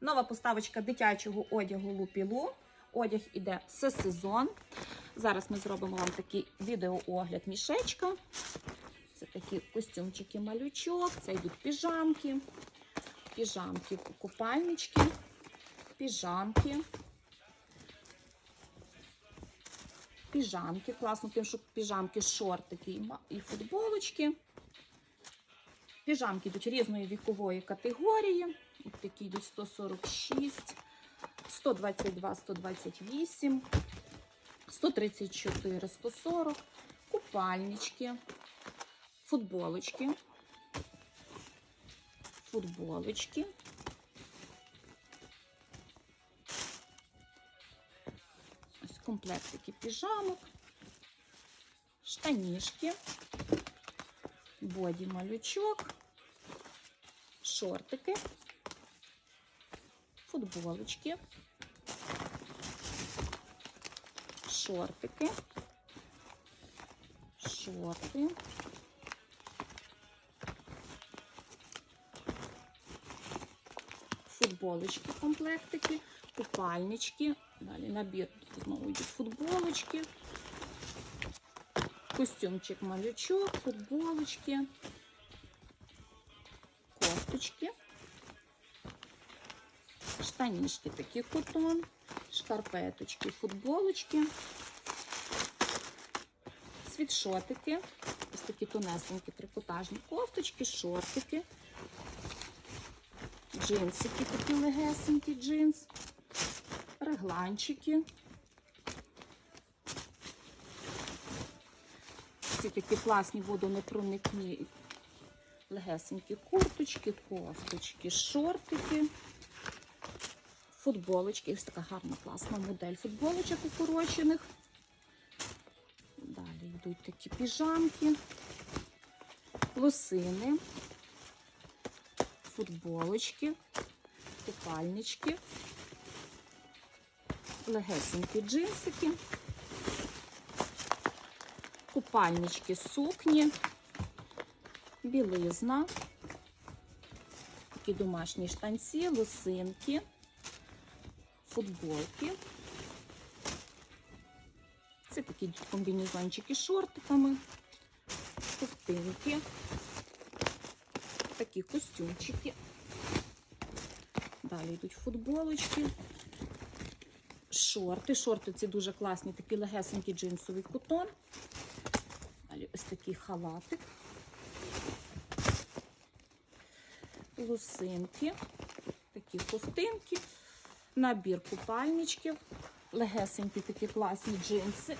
Нова поставочка дитячого одягу Лупілу. Одяг іде все сезон. Зараз ми зробимо вам такий відеоогляд мішечка. Це такі костюмчики малючок, це йдуть піжамки, піжамки, купальнички, піжамки. Піжамки, класно, тим, що піжамки, шортики і футболочки. Піжамки йдуть різної вікової категорії. От такі йдуть 146, 122, 128, 134, 140, купальнички, футболочки, футболочки. Ось комплектики піжамок, штанішки, боді малючок, шортики, футболочки, шортики, шорти. Футболочки, комплектики, купальнички. Далі набір знову йдуть футболочки, костюмчик малючок, футболочки, кофточки, штанішки такі котон, шкарпеточки, футболочки, світшотики, ось такі тонесенькі трикотажні кофточки, шортики, джинсики, такі легесенькі джинс, регланчики. Ці такі класні водонепроникні легесенькі курточки, кофточки, шортики, футболочки. Ось така гарна класна модель футболочок укорочених. Далі йдуть такі піжамки, лосини, футболочки, купальнички, легесенькі джинсики, купальнички, сукні, білизна, такі домашні штанці, лосинки, футболки. Це такі комбінезончики з шортиками, ковтинки, такі костюмчики. Далі йдуть футболочки, шорти. Шорти ці дуже класні, такі легесенький джинсовий кутон. Далі ось такий халатик. Лусинки, такі ковтинки, набір купальничків, легесенькі такі класні джинси,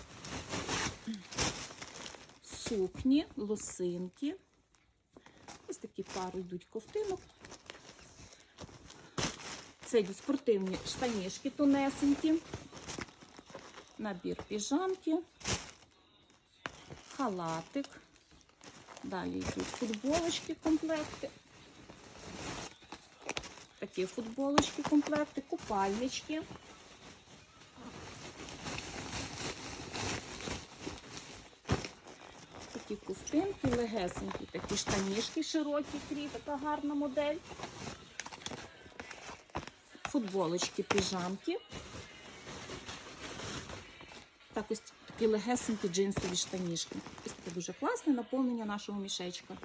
сукні, лосинки. Ось такі пари йдуть ковтинок. Це йдуть спортивні штанішки тонесенькі, набір піжамки, халатик. Далі йдуть футболочки комплекти. Такі футболочки комплекти, купальнички. Такі ковтинки, легесенькі, такі штанішки широкі, крі, така гарна модель. Футболочки, піжамки. Так ось такі легесенькі джинсові штанішки. Ось таке дуже класне наповнення нашого мішечка.